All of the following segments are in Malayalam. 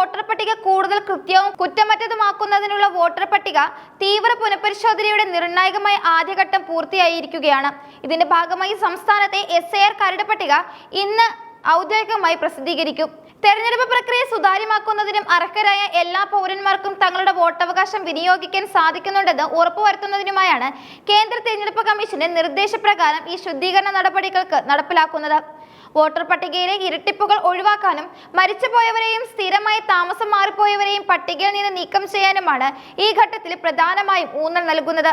വോട്ടർ പട്ടിക കൂടുതൽ കൃത്യവും കുറ്റമറ്റതുമാക്കുന്നതിനുള്ള വോട്ടർ പട്ടിക തീവ്ര പുനഃപരിശോധനയുടെ നിർണായകമായ ആദ്യഘട്ടം പൂർത്തിയായിരിക്കുകയാണ്. ഇതിന്റെ ഭാഗമായി സംസ്ഥാനത്തെ എസ് ഐ ആർ കരട് പട്ടിക ഇന്ന് ഔദ്യോഗികമായി പ്രസിദ്ധീകരിക്കും. തെരഞ്ഞെടുപ്പ് പ്രക്രിയ സുതാര്യമാക്കുന്നതിനും അർഹരായ എല്ലാ പൗരന്മാർക്കും തങ്ങളുടെ വോട്ടവകാശം വിനിയോഗിക്കാൻ സാധിക്കുന്നുണ്ടെന്ന് ഉറപ്പുവരുത്തുന്നതിനുമായാണ് കേന്ദ്ര തെരഞ്ഞെടുപ്പ് കമ്മീഷന്റെ നിർദ്ദേശപ്രകാരം ഈ ശുദ്ധീകരണ നടപടികൾക്ക് നടപ്പിലാക്കുന്നത്. വോട്ടർ പട്ടികയിലെ ഇരട്ടിപ്പുകൾ ഒഴിവാക്കാനും മരിച്ചുപോയവരെയും സ്ഥിരമായി താമസം മാറിപ്പോയവരെയും പട്ടികയിൽ നിന്ന് നീക്കം ചെയ്യാനുമാണ് ഈ ഘട്ടത്തിൽ പ്രധാനമായും ഊന്നൽ നൽകുന്നത്.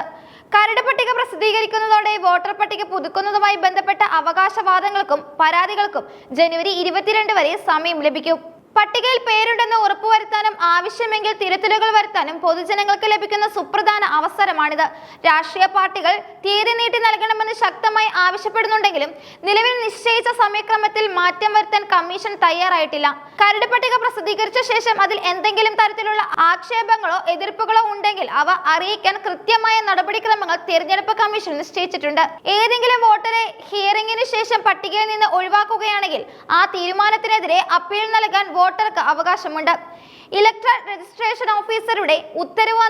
കരട് പട്ടിക പ്രസിദ്ധീകരിക്കുന്നതോടെ വോട്ടർ പട്ടിക പുതുക്കുന്നതുമായി ബന്ധപ്പെട്ട അവകാശവാദങ്ങൾക്കും പരാതികൾക്കും ജനുവരി ഇരുപത്തിരണ്ട് വരെ സമയം ലഭിക്കും. പട്ടികയിൽ പേരുണ്ടെന്ന് ഉറപ്പുവരുത്താനും ആവശ്യമെങ്കിൽ തിരുത്തലുകൾ വരുത്താനും പൊതുജനങ്ങൾക്ക് ലഭിക്കുന്ന സുപ്രധാന അവസരമാണിത്. രാഷ്ട്രീയ പാർട്ടികൾ തീയതി നീട്ടി നൽകണമെന്ന് ശക്തമായി ആവശ്യപ്പെടുന്നുണ്ടെങ്കിലും നിലവിൽ നിശ്ചയിച്ച സമയക്രമത്തിൽ മാറ്റം വരുത്താൻ കമ്മീഷൻ തയ്യാറായിട്ടില്ല. കരട് പട്ടിക പ്രസിദ്ധീകരിച്ച ശേഷം അതിൽ എന്തെങ്കിലും തരത്തിലുള്ള ആക്ഷേപങ്ങളോ എതിർപ്പുകളോ ഉണ്ടെങ്കിൽ അവ അറിയിക്കാൻ കൃത്യമായ നടപടിക്രമങ്ങൾ തിരഞ്ഞെടുപ്പ് കമ്മീഷൻ നിശ്ചയിച്ചിട്ടുണ്ട്. ഏതെങ്കിലും വോട്ടറെ ഹിയറിംഗിന് ശേഷം പട്ടികയിൽ നിന്ന് ഒഴിവാക്കുകയാണെങ്കിൽ ആ തീരുമാനത്തിനെതിരെ അപ്പീൽ നൽകാൻ വോട്ടർക്ക് അവകാശമുണ്ട്. ഇലക്ട്രൽ രജിസ്ട്രേഷൻ ഓഫീസറുടെ ഉത്തരവ്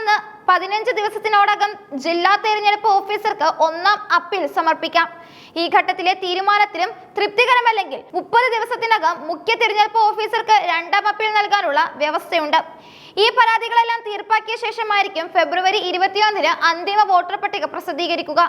പതിനഞ്ച് ദിവസത്തിനോടകം ജില്ലാ തെരഞ്ഞെടുപ്പ് ഓഫീസർക്ക് ഒന്നാം അപ്പീൽ സമർപ്പിക്കാം. ഈ ഘട്ടത്തിലെ തീരുമാനത്തിലും തൃപ്തികരമല്ലെങ്കിൽ മുപ്പത് ദിവസത്തിനകം മുഖ്യ തിരഞ്ഞെടുപ്പ് ഓഫീസർക്ക് രണ്ടാം അപ്പീൽ നൽകാനുള്ള വ്യവസ്ഥയുണ്ട്. ഈ പരാതികളെല്ലാം തീർപ്പാക്കിയ ശേഷമായിരിക്കും ഫെബ്രുവരി ഇരുപത്തിയൊന്നിന് അന്തിമ വോട്ടർ പട്ടിക പ്രസിദ്ധീകരിക്കുക.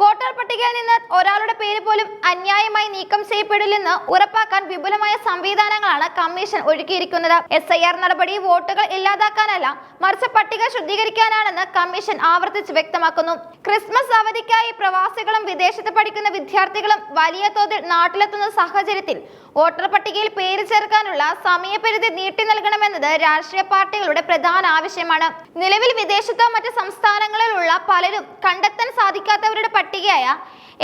വോട്ടർ പട്ടികയിൽ നിന്ന് ഒരാളുടെ പേര് പോലും അന്യായമായി നീക്കം ചെയ്യപ്പെടില്ലെന്ന് ഉറപ്പാക്കാൻ വിപുലമായ സംവിധാനങ്ങളാണ് കമ്മീഷൻ ഒരുക്കിയിരിക്കുന്നത്. എസ് ഐ ആർ നടപടി വോട്ടുകൾ ഇല്ലാതാക്കാനല്ല മറിച്ച് പട്ടിക ശുദ്ധീകരിക്കാനാണെന്ന് കമ്മീഷൻ ആവർത്തിച്ച് വ്യക്തമാക്കുന്നു. ക്രിസ്മസ് അവധിക്കായി പ്രവാസികളും വിദേശത്ത് പഠിക്കുന്ന വിദ്യാർത്ഥികളും വലിയ തോതിൽ നാട്ടിലെത്തുന്ന സാഹചര്യത്തിൽ വോട്ടർ പട്ടികയിൽ പേര് ചേർക്കാനുള്ള സമയപരിധി നീട്ടി നൽകണമെന്നത് രാഷ്ട്രീയ പാർട്ടികളുടെ പ്രധാന ആവശ്യമാണ്. നിലവിൽ വിദേശത്തോ മറ്റ് സംസ്ഥാനങ്ങളിലുള്ള പലരും കണ്ടെത്താൻ സാധിക്കാത്തവരുടെ പട്ടികയായ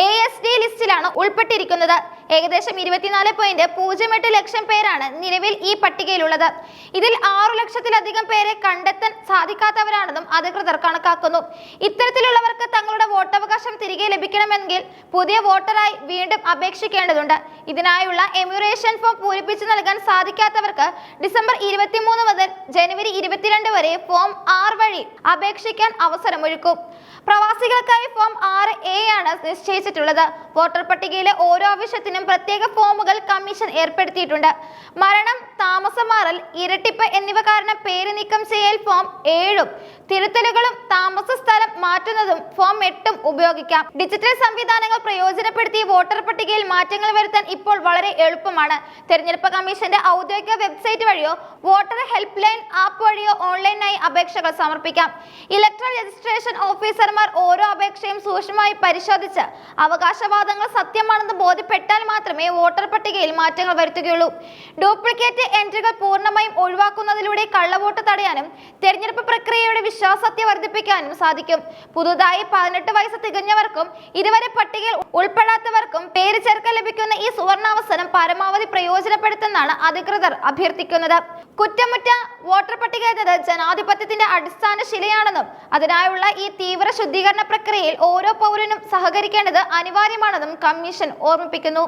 എ എസ് ഡി ലിസ്റ്റിലാണ് ഉൾപ്പെട്ടിരിക്കുന്നത്. ഏകദേശം ഇരുപത്തിനാല് പോയിന്റ് പൂജ്യം എട്ട് ലക്ഷം പേരാണ് നിലവിൽ ഈ പട്ടികയിലുള്ളത്. ഇതിൽ ആറു ലക്ഷത്തിലധികം പേരെ കണ്ടെത്താൻ സാധിക്കാത്തവരാണെന്നും അധികൃതർ കണക്കാക്കുന്നു. ഇത്തരത്തിലുള്ളവർക്ക് തങ്ങളുടെ വോട്ടവകാശം തിരികെ ലഭിക്കണമെങ്കിൽ പുതിയ വോട്ടറായി വീണ്ടും അപേക്ഷിക്കേണ്ടതുണ്ട്. ഇതിനായുള്ള എമ്യൂറേഷൻ ഫോം പൂരിപ്പിച്ചു നൽകാൻ സാധിക്കാത്തവർക്ക് ഡിസംബർ ഇരുപത്തിമൂന്ന് മുതൽ ജനുവരി ഇരുപത്തിരണ്ട് വരെ ഫോം ആറ് വഴി അപേക്ഷിക്കാൻ അവസരമൊരുക്കും. പ്രവാസികൾക്കായി ഫോം ആറ് എ ആണ് നിശ്ചയിച്ചിട്ടുള്ളത്. വോട്ടർ പട്ടികയിലെ ഓരോ ആവശ്യത്തിനും പ്രത്യേക ഫോമുകൾ കമ്മീഷൻ ഏർപ്പെടുത്തിയിട്ടുണ്ട്. മരണം താമസം മാറൽ ഇരട്ടിപ്പ് എന്നിവ കാരണം പേര് നീക്കം ചെയ്യൽ ഫോം ഏഴും. തിരുത്തലുകളും താമസ സ്ഥലം മാറ്റുന്നതും ഫോം എട്ടും ഉപയോഗിക്കാം. ഡിജിറ്റൽ സംവിധാനങ്ങൾ പ്രയോജനപ്പെടുത്തി വോട്ടർ പട്ടികയിൽ മാറ്റങ്ങൾ വരുത്താൻ ഇപ്പോൾ വളരെ എളുപ്പമാണ്. തെരഞ്ഞെടുപ്പ് കമ്മീഷന്റെ ഔദ്യോഗിക വെബ്സൈറ്റ് വഴിയോ വോട്ടർ ഹെൽപ്പ് ലൈൻ ആപ്പ് വഴിയോ ഓൺലൈനായി അപേക്ഷകൾ സമർപ്പിക്കാം. ഇലക്ട്രൽ രജിസ്ട്രേഷൻ ഓഫീസർമാർ ഓരോ അപേക്ഷയും സൂക്ഷ്മമായി പരിശോധിച്ച് അവകാശവാദങ്ങൾ സത്യമാണെന്ന് ബോധ്യപ്പെട്ടാൽ മാത്രമേ വോട്ടർ പട്ടികയിൽ മാറ്റങ്ങൾ വരുത്തുകയുള്ളൂ. ഡ്യൂപ്ലിക്കേറ്റ് എൻട്രികൾ പൂർണമായും ഒഴിവാക്കുന്നതിലൂടെ കള്ളവോട്ട് തടയാനും തെരഞ്ഞെടുപ്പ് പ്രക്രിയയുടെ വിശ്വാസത്തെ വർദ്ധിപ്പിക്കാനും സാധിക്കും. പുതുതായി പതിനെട്ട് വയസ്സ് തികഞ്ഞവർക്കും ഇതുവരെ പട്ടികയിൽ ഉൾപ്പെടാത്തവർക്കും പേര് ചേർക്കാൻ ലഭിക്കുന്ന ഈ സുവർണാവസരം പരമാവധി പ്രയോജനപ്പെടുത്തുന്നതാണ് അധികൃതർ അഭ്യർത്ഥിക്കുന്നത്. കുറ്റമുറ്റ വോട്ടർ പട്ടിക എന്നത് ജനാധിപത്യത്തിന്റെ അടിസ്ഥാന ശിലയാണെന്നും അതിനായുള്ള ഈ തീവ്ര ശുദ്ധീകരണ പ്രക്രിയയിൽ ഓരോ പൗരനും സഹകരിക്കേണ്ടത് അനിവാര്യമാണെന്നും കമ്മീഷൻ ഓർമ്മിപ്പിക്കുന്നു.